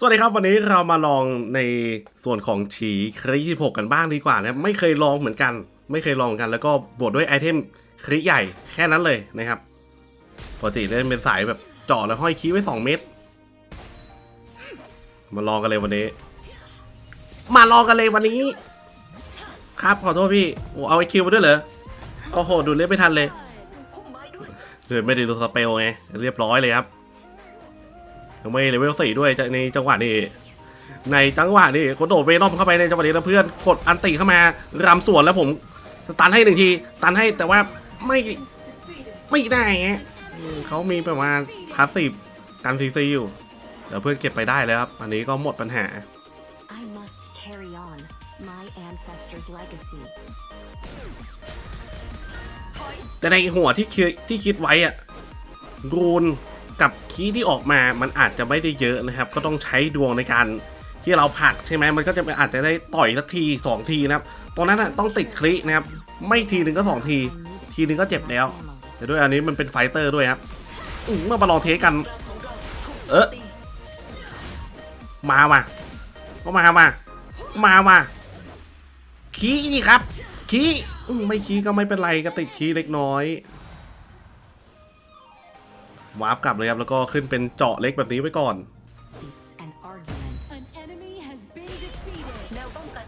สวัสดีครับวันนี้เรามาลองในส่วนของฉีคริที่6กันบ้างดีกว่านะไม่เคยลองเหมือนกัน ไม่เคยลองกันแล้วก็บวกด้วยไอเทมคริใหญ่แค่นั้นเลยนะครับปกติเล่นเป็นสายแบบเจาะแล้วห้อยคีไว้ 2 เม็ดมาลองกันเลยวันนี้ มาลองกันเลยวันนี้ ครับขอโทษพี่โอ้เอาไอคิวมาด้วยเหรอโอ้โหดูเล่นไม่ทันเลยเดินไม่ได้ดูสเปลไงเรียบร้อยเลยครับ ยังไม่เลเวลสี่ด้วยจะในจังหวะนี้ ในจังหวะนี้กดโดดเวนอมเข้าไปในจังหวะนี้แล้วเพื่อนกดอันติเข้ามารำสวนแล้วผมตันให้หนึ่งทีตันให้แต่ว่าไม่ไม่ได้ไงอืมเขามีแบบว่าพาสซีฟกันซีซีอยู่เดี๋ยวเพื่อนเก็บไปได้แล้วครับอันนี้ก็หมดปัญหา I must carry on my ancestors' legacy. แต่ในหัวที่คิดที่คิดไว้อะรูน กับคีย์ที่ออกมามันอาจจะไม่ได้เยอะนะครับ ก็ต้องใช้ดวงในการที่เราผลักใช่ไหมมันก็จะอาจจะได้ต่อยสักทีสองทีนะครับตรงนั้นอะต้องติดคลินะครับ ไม่ทีหนึ่งก็สองที ทีหนึ่งก็เจ็บแล้ว แต่ด้วยอันนี้มันเป็นไฟเตอร์ด้วยครับอื้อมาลองเทสกัน เออมาว่ะก็มามามาว่ะคีย์นี่ครับ ขี้ไม่คีย์ก็ไม่เป็นไรก็ติดคีย์เล็กน้อย วาร์ปกลับเลยครับ แล้วก็ขึ้นเป็นเจาะเล็กแบบนี้ไว้ก่อน It's an argument. An enemy has been defeated.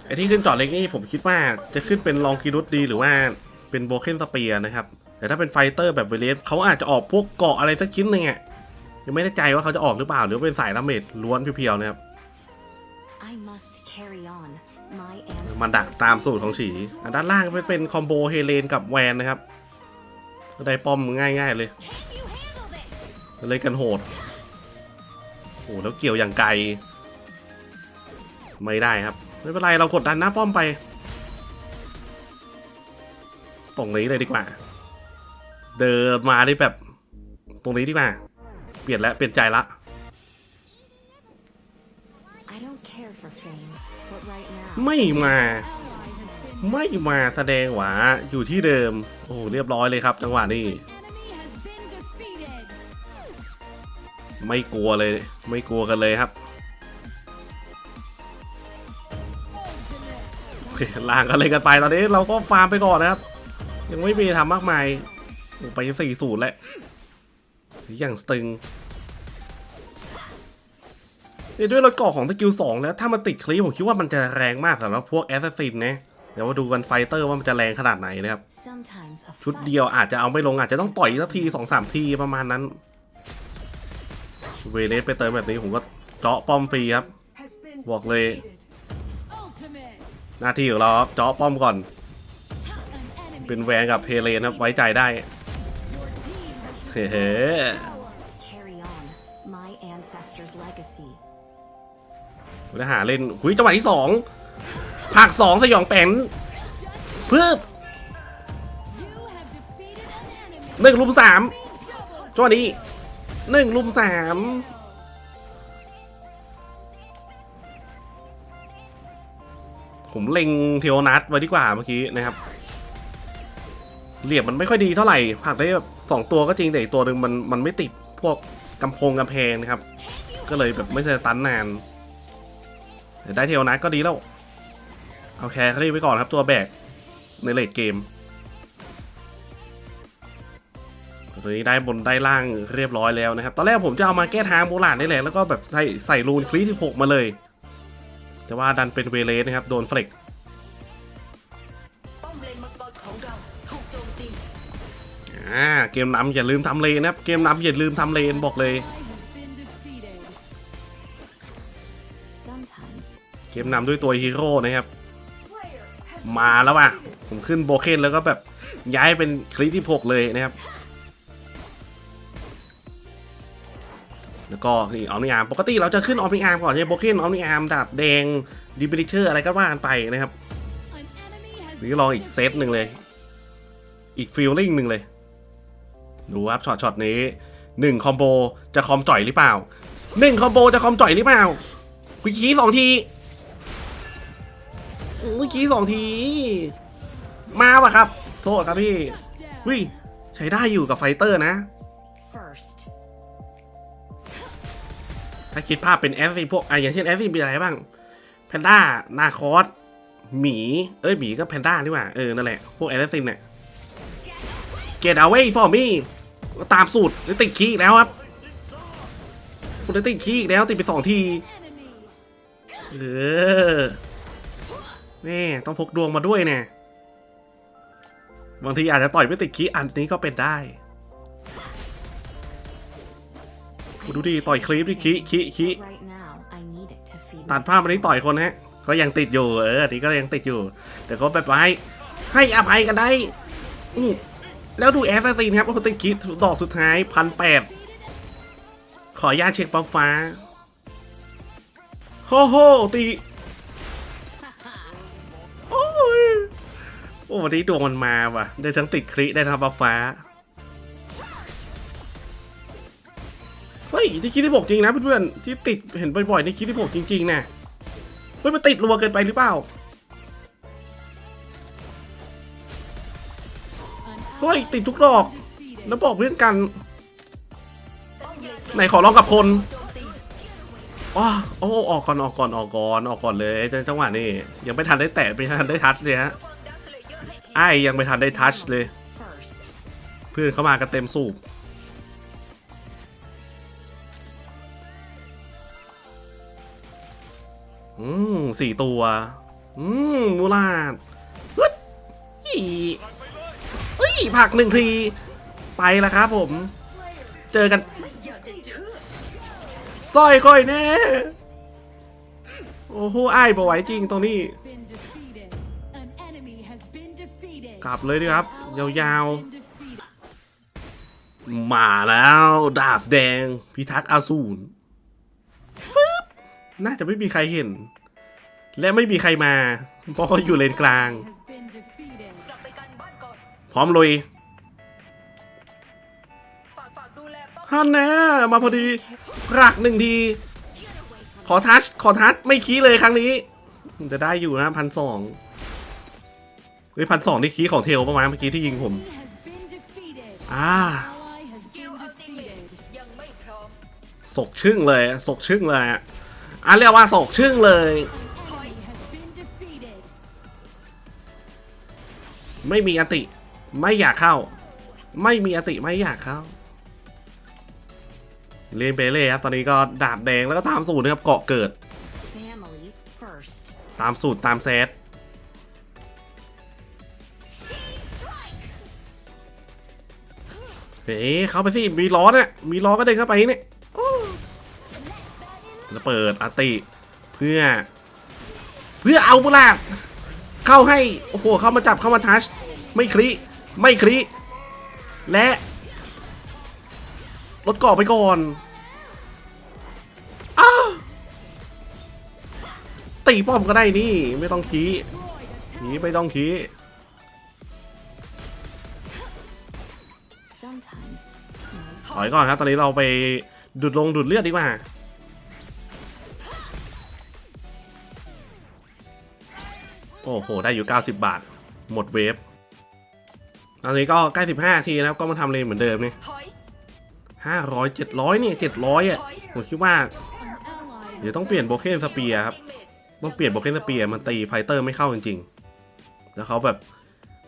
ไอที่ขึ้นเจาะเล็กนี่ผมคิดว่าจะขึ้นเป็นลองกิรุตดีหรือว่าเป็นโบเคนสเปียนะครับ แต่ถ้าเป็นไฟเตอร์แบบเวเลสเขาอาจจะออกพวกเกาะอะไรสักชิ้นหนึ่งอะยังไม่แน่ใจว่าเขาจะออกหรือเปล่าหรือว่าเป็นสายดาเมจล้วนเพียวๆนะครับ I must carry on my มันดัก ancestors' ตามสูตรของฉีอะด้านล่างเป็นเป็นคอมโบเฮเลนกับแวนนะครับก็ได้ป้อมง่ายๆเลย เลยกันโหดโอ้โหแล้วเกี่ยวอย่างไกล ไม่ได้ครับ ไม่เป็นไรเรากดดันหน้าป้อมไปตรงนี้เลยดีกว่า เดินมาได้แบบ ตรงนี้ดีกว่า เปลี่ยนแล้วเปลี่ยนใจละ I don't care for fame, but right now ไม่มา Ally has been ไม่มาแสดงหวาอยู่ที่เดิม โอ้โหเรียบร้อยเลยครับ จังหวะนี้ ไม่กลัวเลย ไม่กลัวกันเลยครับ Ultimate. โอเคล่างกันเลยกันไปตอนนี้เราก็ฟาร์มไปก่อนนะครับ ยังไม่มีทำมากมายโอ้ไปสี่ศูนย์แล้วอย่างสตึงนี่ด้วยรถเกาะของสกิลสองแล้วถ้ามันติดคลีปผมคิดว่ามันจะแรงมากสำหรับพวกแอสซัสซินนะเดี๋ยวมาดูกันไฟเตอร์ว่ามันจะแรงขนาดไหนนะครับ sometimes a ชุด fight เดียวอาจจะเอาไม่ลงอาจจะต้องต่อยสักทีสองสามทีประมาณนั้น เวเลสไปเติมแบบนี้ผมก็เจาะป้อมฟรีครับบอกเลย Ultimate. หน้าที่ของเราครับเจาะป้อมก่อน An enemy. เป็นแวนกับเพเลนครับไว้ใจได้ Your team has เฮ้เฮ้ I must carry on my ancestors' legacy. ทหารเล่นหุยจังหวะที่สองภาคสองสยองแป้นเพื่อ you have defeated an enemy. หนึ่งลุมสาม Double จังหวะนี้ หนึ่งลุมสามผมเล็งเทโอนัทไว้ดีกว่าเมื่อกี้นะครับเหลี่ยมมันไม่ค่อยดีเท่าไหร่ผักได้แบบสองตัวก็จริงแต่อีกตัวหนึ่งมันมันไม่ติดพวกกำโพงกำแพงนะครับ ก็เลยแบบไม่ใช่ตันนานแต่ได้เทโอนัทก็ดีแล้ว เอาแคร์ครีไว้ก่อนครับตัวแบกในเลดเกม ตัวนี้ได้บนได้ล่างเรียบร้อยแล้วนะครับ ตอนแรกผมจะเอามาแก้ทางโบราณนี่แหละแล้วก็แบบใส่ใส่รูนคลีสิบหกมาเลย แต่ว่าดันเป็นเวเลสนะครับ โดนเฟล็กป้อมเลนมังกรของเราถูกโจมตีอ่าเกมนำอย่าลืมทำเลนนะครับ เกมนำอย่าลืมทำเลนบอกเลย เกมนำด้วยตัวฮีโร่นะครับ มาแล้วว่ะ ผมขึ้นโบเคนแล้วก็แบบย้ายเป็นคลีที่หกเลยนะครับ ก็นี่ออมนิอาร์มปกติเราจะขึ้นออมนิอาร์มก่อนใช่ไหมโบเกนออมนิอาร์มดาบแดงดิบิลิเชอร์อะไรก็ว่ากันไปนะครับนี่ลองอีกเซตหนึ่งเลย อีกฟีลลิ่งหนึ่งเลย ดูครับช็อตช็อตนี้หนึ่งคอมโบจะคอมจ่อยหรือเปล่าหนึ่งคอมโบจะคอมจ่อยหรือเปล่าคุยขี้สองทีคุยขี้สองที มาว่ะครับ โทษครับพี่วิใช้ได้อยู่กับไฟเตอร์นะ First. าคิดภาพเป็นแอสซิพวกอะอย่างเช่นแอสซินเป็นอะไรบ้างแพนด้านาคอสหมีเอ้ยหมีก็แพนด้านี่หว่าเออนั่นแหละพวกแอสซินเนี่ยเกตเอาไว้ฟอร์มี่ตามสูตรได้ติดคีอีกแล้วครับคุณได้ติดคีอีกแล้วติดไปสองทีเออแม่ต้องพกดวงมาด้วยเนี่ยบางทีอาจจะต่อยไม่ติดคีอันนี้ก็เป็นได้ ดูดิต่อยคลิปดิคีย์คีย์คีย์ Right now, I need it to feed ตั my ดภาพมานี้ต่อยคนฮะก็ยังติดอยู่เอออันนี้ก็ยังติดอยู่ แต่ก็แบบว่าให้ให้อภัยกันได้อือแล้วดูแอสซัสซินครับว่าติดคิดดอกสุดท้ายพันแปดขออนุญาตเช็คปั๊มฟ้าโฮโฮตีโอ้ยโอ้วันนี้ดวงมันมาว่ะ ได้ทั้งติดคลิได้ทั้งปั๊มฟ้า เฮ้ยนี่คิดที่บอกจริงนะเพื่อนๆที่ติดเห็นบ่อยๆในคิดที่บอกจริงๆนะเฮ้ยมันติดรัวเกินไปหรือเปล่าเฮ้ยติดทุกดอก แล้วบอกเพื่อนกัน ไหนขอลองกับคนอ๋อโอ้ออกก่อนออกก่อนออกก่อนออกก่อนเลยจังหวะนี้ยังไม่ทันได้แตะไม่ทันได้ทัชเลยฮะไอ้ยังไม่ทันได้ทัชเลย เพื่อนเข้ามากันเต็มสูบ อืมสี่ตัว อืมมูลาดฮึดอีเอ้ยผักหนึ่งที ไปแล้วครับผม เจอกันสร้อยค่อยแน่ โอ้โหไอ้ายบ่ไหวจริงตรงนี้ กลับเลยดีครับ ยาวๆ มาแล้ว ดาบแดง พิทักษ์อาสูร น่าจะไม่มีใครเห็น และไม่มีใครมา เพราะเขาอยู่เลนกลาง พร้อมลุยฮันแน่มาพอดีรักหนึ่งทีขอทัชขอทัชไม่คีเลยครั้งนี้จะได้อยู่นะพันสองเฮ้ยพันสองนี่คีของเทลประมาณเมื่อกี้ที่ยิงผม อ่าสกิล been อัลติเมท defeated. ยังไม่พร้อมสกชึ่งเลยสกชึ่งเลย อะอะเรียกว่าสกชึ่งเลย ไม่มีอติ ไม่อยากเข้า ไม่มีอติไม่อยากเข้าเล่นไปเลยครับตอนนี้ก็ดาบแดงแล้วก็ตามสูตรนะครับเกาะเกิด ตามสูตรตามเซตเฮ้เข้าไปสิมีล้อเนี่ยมีล้อก็เดินเข้าไปเนี่ย โอ้แล้วเปิดอติเพื่อ เพื่อเอาบุลาดเข้าให้ โอ้โห เข้ามาจับเข้ามาทัช ไม่คลิไม่คลิและรถกาะไปก่อนอ้าตีป้อมก็ได้นี่ ไม่ต้องคีนี่ไม่ต้องคี Sometimes. ถอยก่อนครับ ตอนนี้เราไปดูดลงดูดเลือดดีกว่า โอ้โห ได้อยู่ 90 บาท หมดเวฟ ตอนนี้ก็ใกล้ 15 ทีแล้วก็มาทำเลนเหมือนเดิมนี่ถอย500 700เนี่ย700อะ ผมคิดว่า An ally เดี๋ยวต้องเปลี่ยนโบเคนสเปียร์ครับ ต้องเปลี่ยนโบเคนสเปียร์มันตีไฟเตอร์ไม่เข้าจริงๆ แล้วเขาแบบ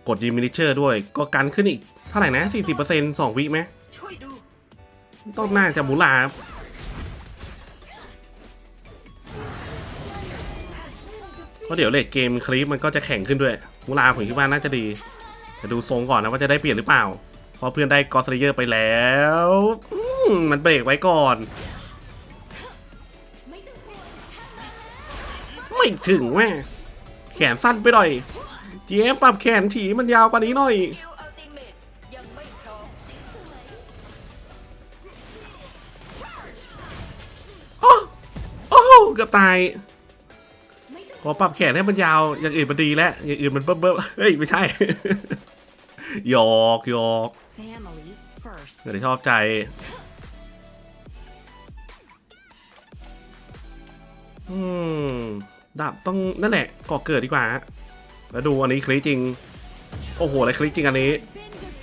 กดดีมินิเชอร์ด้วย ก็กันขึ้นอีก เท่าไหร่นะ 40% 2วิไหมช่วยดูต้องน่าจะมูลาครับ ราะเดี๋ยวเลทเกมคลิปมันก็จะแข่งขึ้นด้วย มูลาผมคิดว่าน่าจะดีแต่ดูทรงก่อนนะว่าจะได้เปลี่ยนหรือเปล่า เพราะเพื่อนได้กอสเลเยอร์ไปแล้วมมันเบรกไว้ก่อน ไม่ถึงแม่แขนสั้นไปหน่อย เจ๊ปรับแขนถีมันยาวกว่านี้หน่อยสกิลอัลติเมทยังไม่พร้อเกือบตาย ขอปรับแขนให้มันยาว อย่างอื่นมันดีแล้ว อย่างอื่นมันเบิ้มเบิ้มเฮ้ย ไม่ใช่ หยอกหยอก Family first. เดี๋ยวชอบใจอืมดาบต้องนั่นแหละก่อเกิดดีกว่า แล้วดูอันนี้คลิกจริง โอ้โห อะไรคลิกจริงอันนี้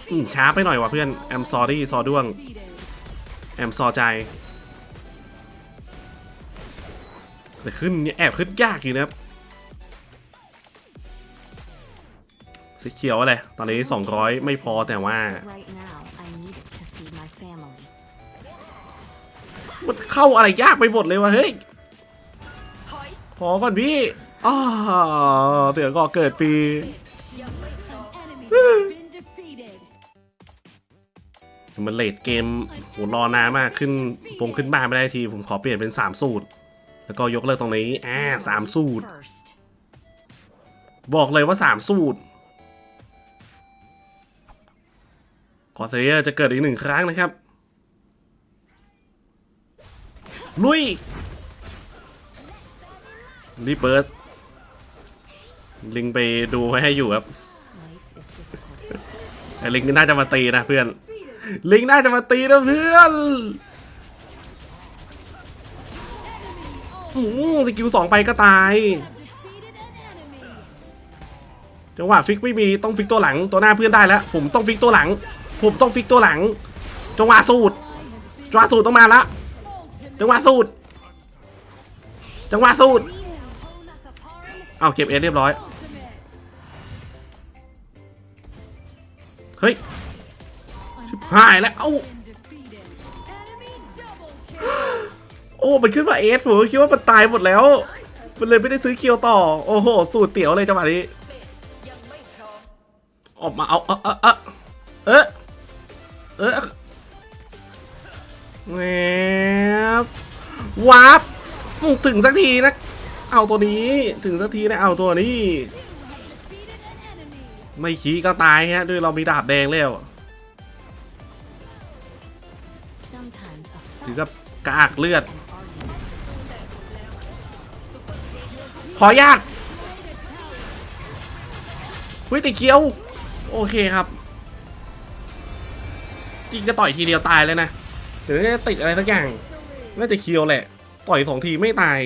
อืมช้าไปหน่อยว่ะเพื่อน I'm sorry ซอด้วง แอมซอใจแต่ขึ้นเนี่ยแอบขึ้นยากอยู่นะครับ สีเขียวอะไร ตอนนี้ 200 ไม่พอแต่ว่า Right now, I need it to feed my family. มันเข้าอะไรยากไปหมดเลยวะเฮ้ยถอยพอก่อนพี่อ้าเดี๋ยวก็เกิดฟรียังไม่พร้อม Enemy has been defeated. มันเลดเกมโหรอนานมากขึ้นผมขึ้นบ้านไม่ได้ที ผมขอเปลี่ยนเป็น 3 สูตร แล้วก็ยกเลิกตรงนี้อ่าสามสูตร First. บอกเลยว่า 3 สูตร อร์เซเยอร์จะเกิดอีกหนึ่งครั้งนะครับ ลุยรีเบิร์สลิงไปดูไว้ให้อยู่ครับลิงน่าจะมาตีนะเพื่อน ลิงน่าจะมาตีนะเพื่อนอืมสกิลสองไปก็ตาย จังหวะฟิกไม่มีต้องฟิกตัวหลังตัวหน้าเพื่อนได้แล้ว ผมต้องฟิกตัวหลัง ผมต้องฟิกตัวหลัง จังหวะสูตรจังหวะสูตรต้องมาละจังหวะสูตรจังหวะสูตรเอาเก็บเอสเรียบร้อย เฮ้ย ชิบหายแล้ว เอ้า โอ้ มันขึ้นมาเอสผมคิดว่ามันตายหมดแล้ว มันเลยไม่ได้ซื้อเคียวต่อ โอ้โห สูตรเตี๋ยวเลยจังหวะนี้ อออกมาเอา เออเออเออ เออเออแหวบวาร์ปถึงสักทีนะ เอาตัวนี้ ถึงสักทีนะ เอาตัวนี้ ไม่ขี้ก็ตายฮะ ด้วยเรามีดาบแดงแล้ว ถึงกับกระอักเลือด ขออนุญาตเฮ้ยติเคียว โอเคครับ จริงจะต่อยทีเดียวตายเลยนะหรือจะติดอะไรสักอย่าง น่าจะเคียวแหละ ต่อยสองทีไม่ตาย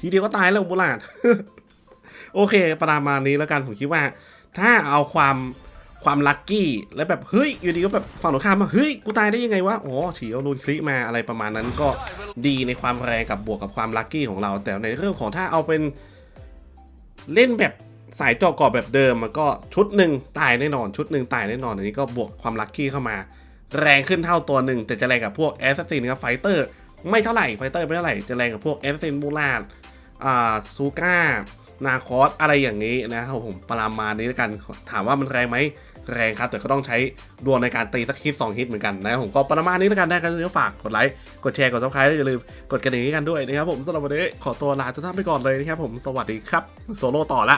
ทีเดียวก็ตายแล้วบุลาดโอเค ประมาณนี้แล้วกันผมคิดว่า ถ้าเอาความความลัคกี้แล้วแบบเฮ้ยอยู่ดีก็แบบฝั่งตรงข้ามมาเฮ้ยกูตายได้ยังไงวะอ๋อฉีเอารูนคลิกมาอะไรประมาณนั้นก็ดีในความแรงกับบวกกับความลัคกี้ของเรา แต่ในเรื่องของถ้าเอาเป็นเล่นแบบสายเจอกรอบแบบเดิมมันก็ชุดหนึ่งตายแน่นอน ชุดหนึ่งตายแน่นอนอันนี้ก็บวกความลัคกี้เข้ามา แรงขึ้นเท่าตัวหนึ่งแต่จะแรงกับพวกแอสซัสซินกับไฟเตอร์ไม่เท่าไหร่ไฟเตอร์ไม่เท่าไหร่จะแรงกับพวกแอสซัสซินมูลาดอ่าซูก้านาคอสอะไรอย่างนี้นะครับผมประมาณนี้แล้วกันถามว่ามันแรงไหมแรงครับ แต่ก็ต้องใช้ดวงในการตีสักฮิตสองฮิตเหมือนกันนะครับผมก็ประมาณนี้แล้วกันได้กันฝากกดไลค์กดแชร์กดซับสไครต์อย่าลืมกดกระดิ่งกันด้วยนะครับผมสำหรับวันนี้ขอตัวลาทุกท่านไปก่อนเลยนะครับผมสวัสดีครับโซโล่ต่อละ